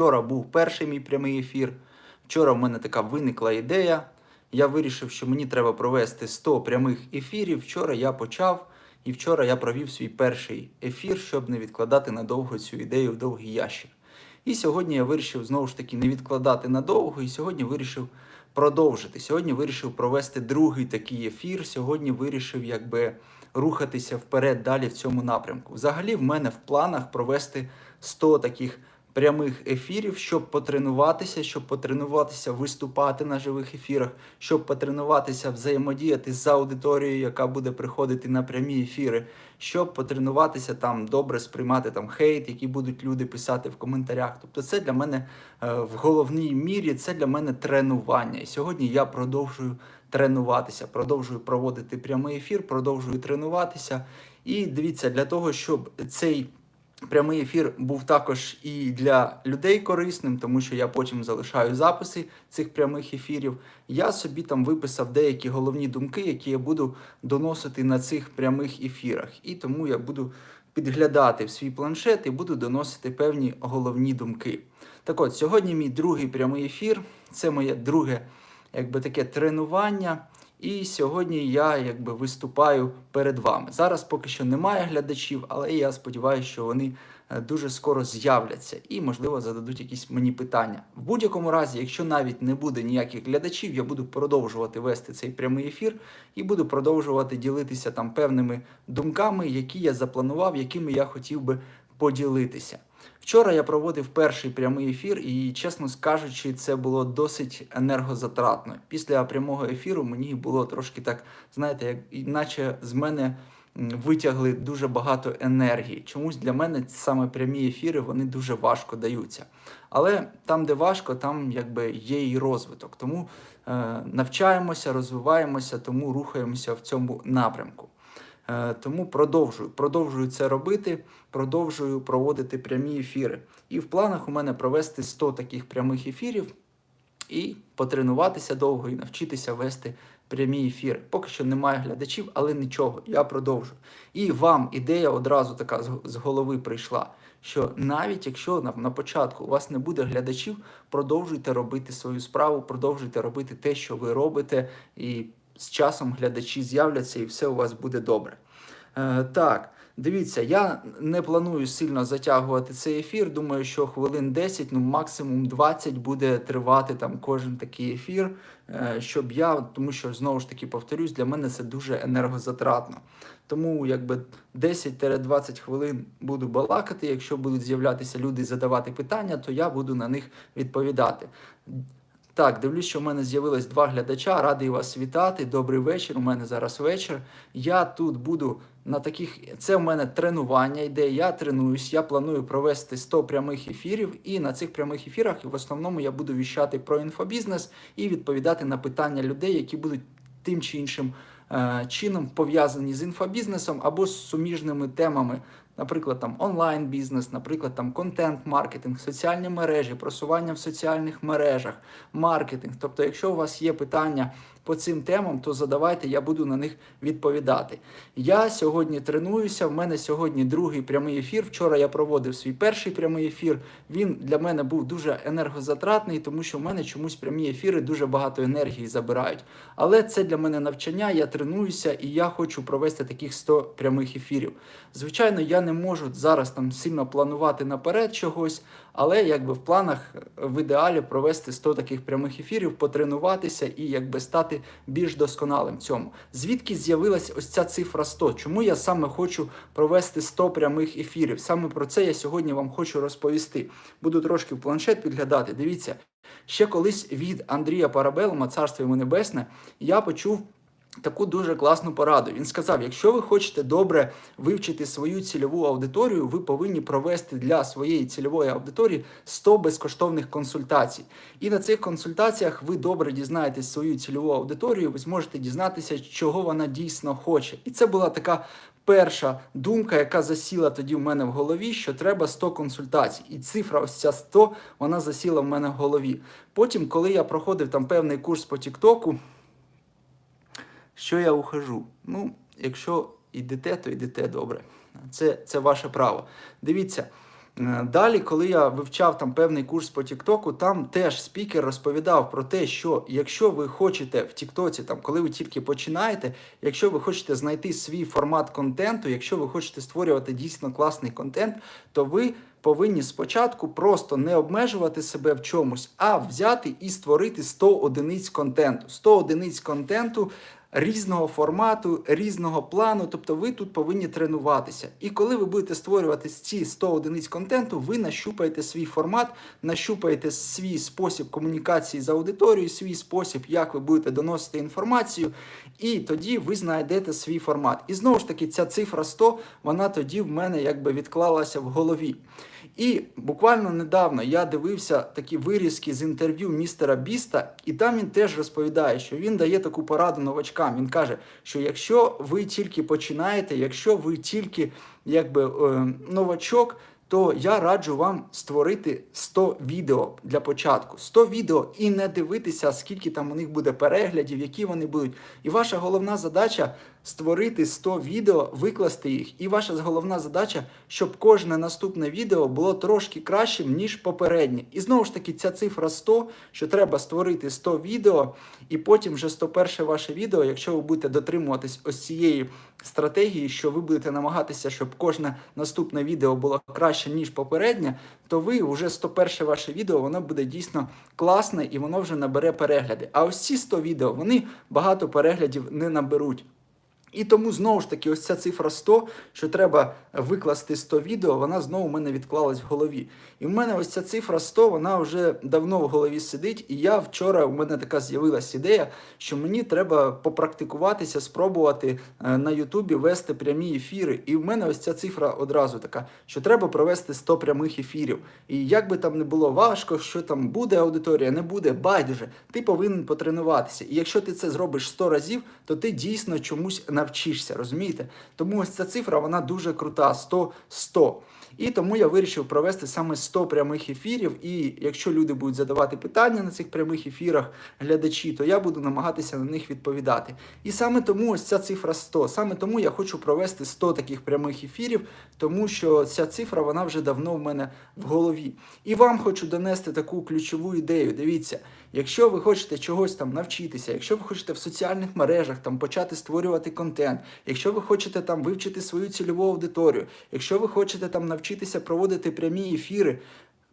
Вчора був перший мій прямий ефір. Вчора в мене така виникла ідея. Я вирішив, що мені треба провести 100 прямих ефірів. Вчора я почав, і вчора я провів свій перший ефір, щоб не відкладати надовго цю ідею в довгий ящик. І сьогодні я вирішив знову ж таки не відкладати надовго, і сьогодні вирішив продовжити. Сьогодні вирішив провести другий такий ефір. Сьогодні вирішив якби рухатися вперед далі в цьому напрямку. Взагалі, в мене в планах провести 100 таких прямих ефірів, щоб потренуватися, щоб потренуватися виступати на живих ефірах, щоб потренуватися взаємодіяти з аудиторією, яка буде приходити на прямі ефіри, щоб потренуватися там добре сприймати там хейт, які будуть люди писати в коментарях. Тобто, це для мене е, в головній мірі це для мене тренування. І сьогодні я продовжую тренуватися, продовжую проводити прямий ефір, продовжую тренуватися. І дивіться, для того, щоб цей прямий ефір був також і для людей корисним, тому що я потім залишаю записи цих прямих ефірів. Я собі там виписав деякі головні думки, які я буду доносити на цих прямих ефірах. І тому я буду підглядати в свій планшет і буду доносити певні головні думки. Так от, сьогодні мій другий прямий ефір. Це моє друге якби таке тренування. І сьогодні я якби виступаю перед вами. Зараз поки що немає глядачів, але я сподіваюся, що вони е, дуже скоро з'являться і, можливо, зададуть якісь мені питання. В будь-якому разі, якщо навіть не буде ніяких глядачів, я буду продовжувати вести цей прямий ефір і буду продовжувати ділитися там певними думками, які я запланував, якими я хотів би поділитися. Вчора я проводив перший прямий ефір, і, чесно скажучи, це було досить енергозатратно. Після прямого ефіру мені було трошки так, знаєте, як іначе з мене витягли дуже багато енергії. Чомусь для мене саме прямі ефіри вони дуже важко даються. Але там, де важко, там якби є і розвиток. Тому е, навчаємося, розвиваємося, тому рухаємося в цьому напрямку. Е, Тому продовжую, продовжую це робити, продовжую проводити прямі ефіри. І в планах у мене провести 100 таких прямих ефірів і потренуватися довго і навчитися вести прямі ефіри. Поки що немає глядачів, але нічого, я продовжу. І вам ідея одразу така з- голови прийшла. Що навіть якщо на, на початку у вас не буде глядачів, продовжуйте робити свою справу, продовжуйте робити те, що ви робите, і з часом глядачі з'являться, і все у вас буде добре. Е, так, дивіться, я не планую сильно затягувати цей ефір. Думаю, що хвилин 10, ну максимум 20 буде тривати там кожен такий ефір, е, щоб я, тому що знову ж таки повторюсь, для мене це дуже енергозатратно. Тому якби 10-20 хвилин буду балакати. Якщо будуть з'являтися люди задавати питання, то я буду на них відповідати. Так, дивлюсь, що в мене з'явилось два глядача. Радий вас вітати. Добрий вечір. У мене зараз вечір. Я тут буду на таких. Це в мене тренування йде. Я тренуюсь. Я планую провести 100 прямих ефірів. І на цих прямих ефірах в основному я буду віщати про інфобізнес і відповідати на питання людей, які будуть тим чи іншим е, чином пов'язані з інфобізнесом або з суміжними темами. Наприклад, там онлайн-бізнес, наприклад, там контент-маркетинг, соціальні мережі, просування в соціальних мережах, маркетинг. Тобто, якщо у вас є питання по цим темам, то задавайте, я буду на них відповідати. Я сьогодні тренуюся. В мене сьогодні другий прямий ефір. Вчора я проводив свій перший прямий ефір. Він для мене був дуже енергозатратний, тому що в мене чомусь прямі ефіри дуже багато енергії забирають. Але це для мене навчання. Я тренуюся і я хочу провести таких 100 прямих ефірів. Звичайно, я не можу зараз там сильно планувати наперед чогось, але якби в планах в ідеалі провести 100 таких прямих ефірів, потренуватися і якби стати більш досконалим в цьому. Звідки з'явилася ось ця цифра 100? Чому я саме хочу провести 100 прямих ефірів? Саме про це я сьогодні вам хочу розповісти. Буду трошки в планшет підглядати. Дивіться, ще колись від Андрія Парабелма, царство йому небесне, я почув. Таку дуже класну пораду. Він сказав: якщо ви хочете добре вивчити свою цільову аудиторію, ви повинні провести для своєї цільової аудиторії 100 безкоштовних консультацій. І на цих консультаціях ви добре дізнаєтесь свою цільову аудиторію, ви зможете дізнатися, чого вона дійсно хоче. І це була така перша думка, яка засіла тоді в мене в голові, що треба 100 консультацій. І цифра, ось ця 100, вона засіла в мене в голові. Потім, коли я проходив там певний курс по Тіктоку, що я ухожу? Ну, якщо йдете, то йдете добре. Це, це ваше право. Дивіться, Е, Далі, коли я вивчав там певний курс по Тіктоку, там теж спікер розповідав про те, що якщо ви хочете в Тіктоці, там коли ви тільки починаєте, якщо ви хочете знайти свій формат контенту, якщо ви хочете створювати дійсно класний контент, то ви повинні спочатку просто не обмежувати себе в чомусь, а взяти і створити 100 одиниць контенту. 100 одиниць контенту різного формату, різного плану. Тобто ви тут повинні тренуватися. І коли ви будете створювати ці 100 одиниць контенту, ви нащупаєте свій формат, нащупаєте свій спосіб комунікації з аудиторією, свій спосіб, як ви будете доносити інформацію, і тоді ви знайдете свій формат. І знову ж таки, ця цифра 100, вона тоді в мене якби відклалася в голові. І буквально недавно я дивився такі вирізки з інтерв'ю містера Біста, і там він теж розповідає, що він дає таку пораду новачкам. Він каже, що якщо ви тільки починаєте, якщо ви тільки якби е, новачок. То я раджу вам створити 100 відео для початку. 100 відео і не дивитися, скільки там у них буде переглядів, які вони будуть. І ваша головна задача створити 100 відео, викласти їх. І ваша головна задача, щоб кожне наступне відео було трошки кращим, ніж попереднє. І знову ж таки, ця цифра 100, що треба створити 100 відео, і потім вже 101 ваше відео, якщо ви будете дотримуватись ось цієї стратегії, що ви будете намагатися, щоб кожне наступне відео було краще, ніж попереднє, то ви вже 101 ваше відео, воно буде дійсно класне і воно вже набере перегляди. А ось ці 100 відео, вони багато переглядів не наберуть. І тому знову ж таки, ось ця цифра 100, що треба викласти 100 відео, вона знову в мене відклалась в голові. І в мене ось ця цифра 100, вона вже давно в голові сидить. І я вчора у мене така з'явилась ідея, що мені треба попрактикуватися, спробувати е, на Ютубі вести прямі ефіри. І в мене ось ця цифра одразу така, що треба провести 100 прямих ефірів. І як би там не було важко, що там буде аудиторія, не буде, байдуже, ти повинен потренуватися. І якщо ти це зробиш 100 разів, то ти дійсно чомусь навчишся, розумієте? Тому ось ця цифра вона дуже крута: 100 100. І тому я вирішив провести саме 100 прямих ефірів. І якщо люди будуть задавати питання на цих прямих ефірах, глядачі, то я буду намагатися на них відповідати. І саме тому ось ця цифра 100. Саме тому я хочу провести 100 таких прямих ефірів, тому що ця цифра вона вже давно в мене в голові. І вам хочу донести таку ключову ідею. Дивіться, якщо ви хочете чогось там навчитися, якщо ви хочете в соціальних мережах там почати створювати контент, якщо ви хочете там вивчити свою цільову аудиторію, якщо ви хочете там навчитися проводити прямі ефіри.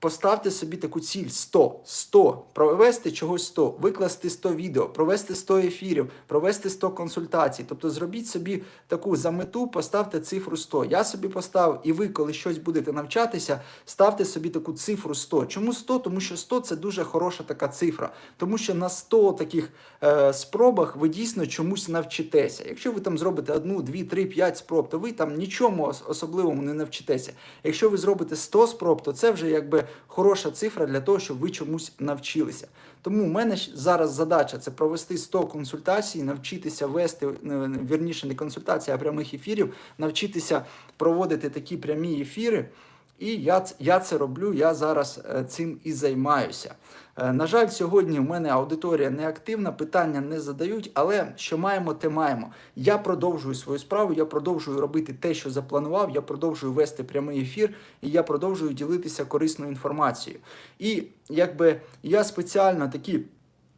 Поставте собі таку ціль 100, 100, провести чогось 100, викласти 100 відео, провести 100 ефірів, провести 100 консультацій. Тобто зробіть собі таку за мету, поставте цифру 100. Я собі поставив, і ви, коли щось будете навчатися, ставте собі таку цифру 100. Чому 100? Тому що 100 це дуже хороша така цифра. Тому що на 100 таких е, спробах ви дійсно чомусь навчитеся. Якщо ви там зробите одну, дві, три, п'ять спроб, то ви там нічому особливому не навчитеся. Якщо ви зробите 100 спроб, то це вже якби хороша цифра для того, щоб ви чомусь навчилися. Тому в мене зараз задача це провести 100 консультацій, навчитися вести вірніше не консультації, а прямих ефірів, навчитися проводити такі прямі ефіри. І я, я це роблю, я зараз е, цим і займаюся. Е, На жаль, сьогодні в мене аудиторія не активна, питання не задають, але що маємо, те маємо. Я продовжую свою справу, я продовжую робити те, що запланував, я продовжую вести прямий ефір, і я продовжую ділитися корисною інформацією. І якби я спеціально такі.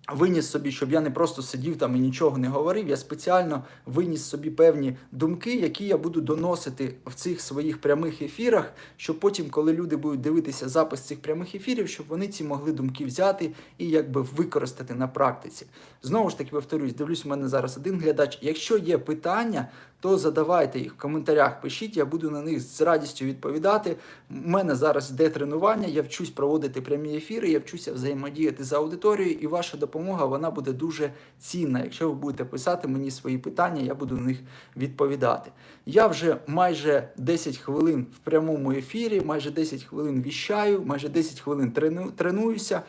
Виніс собі, щоб я не просто сидів там і нічого не говорив. Я спеціально виніс собі певні думки, які я буду доносити в цих своїх прямих ефірах, щоб потім, коли люди будуть дивитися запис цих прямих ефірів, щоб вони ці могли думки взяти і якби використати на практиці. Знову ж таки, повторюсь, дивлюсь, у мене зараз один глядач. Якщо є питання, то задавайте їх в коментарях, пишіть, я буду на них з радістю відповідати. У мене зараз йде тренування, я вчусь проводити прямі ефіри, я вчуся взаємодіяти з аудиторією, і ваша допомога вона буде дуже цінна. Якщо ви будете писати мені свої питання, я буду на них відповідати. Я вже майже 10 хвилин в прямому ефірі, майже 10 хвилин віщаю, майже 10 хвилин трену- тренуюся.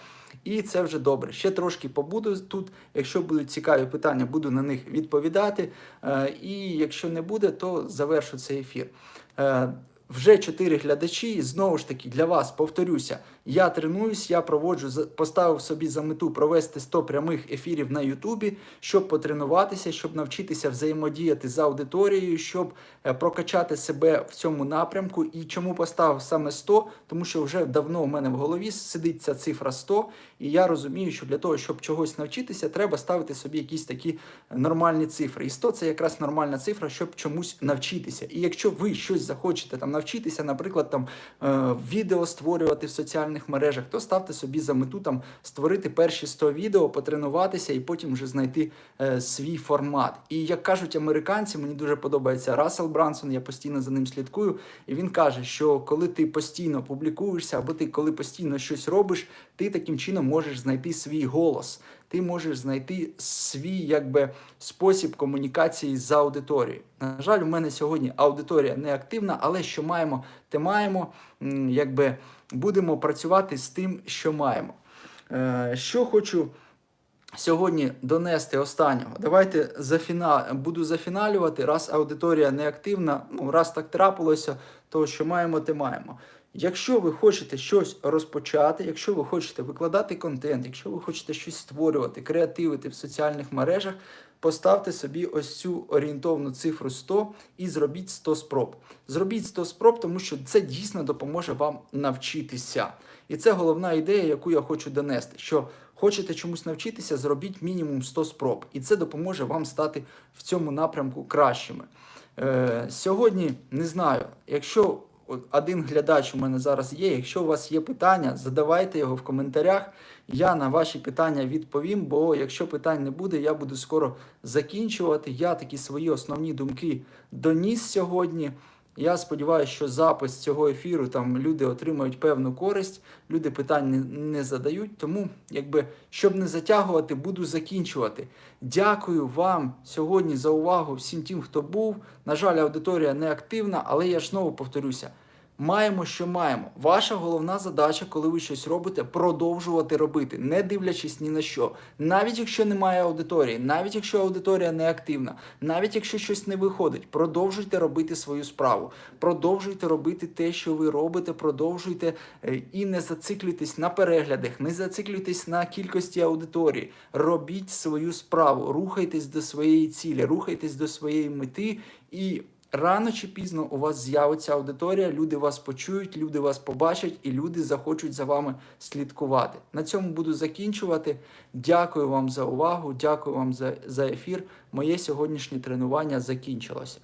І це вже добре. Ще трошки побуду тут. Якщо будуть цікаві питання, буду на них відповідати. Е, І якщо не буде, то завершу цей ефір. Е, Вже чотири глядачі. І Знову ж таки, для вас повторюся: Я тренуюсь, я проводжу, поставив собі за мету провести 100 прямих ефірів на Ютубі, щоб потренуватися, щоб навчитися взаємодіяти з аудиторією, щоб е, прокачати себе в цьому напрямку. І чому поставив саме 100? Тому що вже давно у мене в голові сидить ця цифра 100, і я розумію, що для того, щоб чогось навчитися, треба ставити собі якісь такі нормальні цифри. І 100 це якраз нормальна цифра, щоб чомусь навчитися. І якщо ви щось захочете там навчитися, наприклад, там е, відео створювати в соціальних мережах, то ставте собі за мету там створити перші 100 відео, потренуватися і потім вже знайти е, свій формат. І як кажуть американці, мені дуже подобається Рассел Брансон, я постійно за ним слідкую. І він каже, що коли ти постійно публікуєшся, або ти коли постійно щось робиш, ти таким чином можеш знайти свій голос. Ти можеш знайти свій якби спосіб комунікації з аудиторією. На жаль, у мене сьогодні аудиторія не активна, але що маємо, те маємо. Якби будемо працювати з тим, що маємо. Е, Що хочу сьогодні донести останнього. Давайте зафіна... буду зафіналювати. Раз аудиторія не активна, ну раз так трапилося, то що маємо, те маємо. Якщо ви хочете щось розпочати, якщо ви хочете викладати контент, якщо ви хочете щось створювати, креативити в соціальних мережах, поставте собі ось цю орієнтовну цифру 100 і зробіть 100 спроб. Зробіть 100 спроб, тому що це дійсно допоможе вам навчитися. І це головна ідея, яку я хочу донести. Що хочете чомусь навчитися, зробіть мінімум 100 спроб, і це допоможе вам стати в цьому напрямку кращими. Е, сьогодні не знаю, якщо один глядач у мене зараз є. Якщо у вас є питання, задавайте його в коментарях. Я на ваші питання відповім, бо якщо питань не буде, я буду скоро закінчувати. Я такі свої основні думки доніс сьогодні. Я сподіваюся, що запис цього ефіру там люди отримають певну користь, люди питань не, не задають. Тому, якби щоб не затягувати, буду закінчувати. Дякую вам сьогодні за увагу всім тим, хто був. На жаль, аудиторія не активна, але я ж знову повторюся. Маємо, що маємо. Ваша головна задача, коли ви щось робите, продовжувати робити, не дивлячись ні на що. Навіть якщо немає аудиторії, навіть якщо аудиторія не активна, навіть якщо щось не виходить, продовжуйте робити свою справу, продовжуйте робити те, що ви робите, продовжуйте е, і не зациклюйтесь на переглядах, не зациклюйтесь на кількості аудиторії. Робіть свою справу, рухайтесь до своєї цілі, рухайтесь до своєї мети і. Рано чи пізно у вас з'явиться аудиторія, люди вас почують, люди вас побачать і люди захочуть за вами слідкувати. На цьому буду закінчувати. Дякую вам за увагу, дякую вам за, за ефір. Моє сьогоднішнє тренування закінчилося.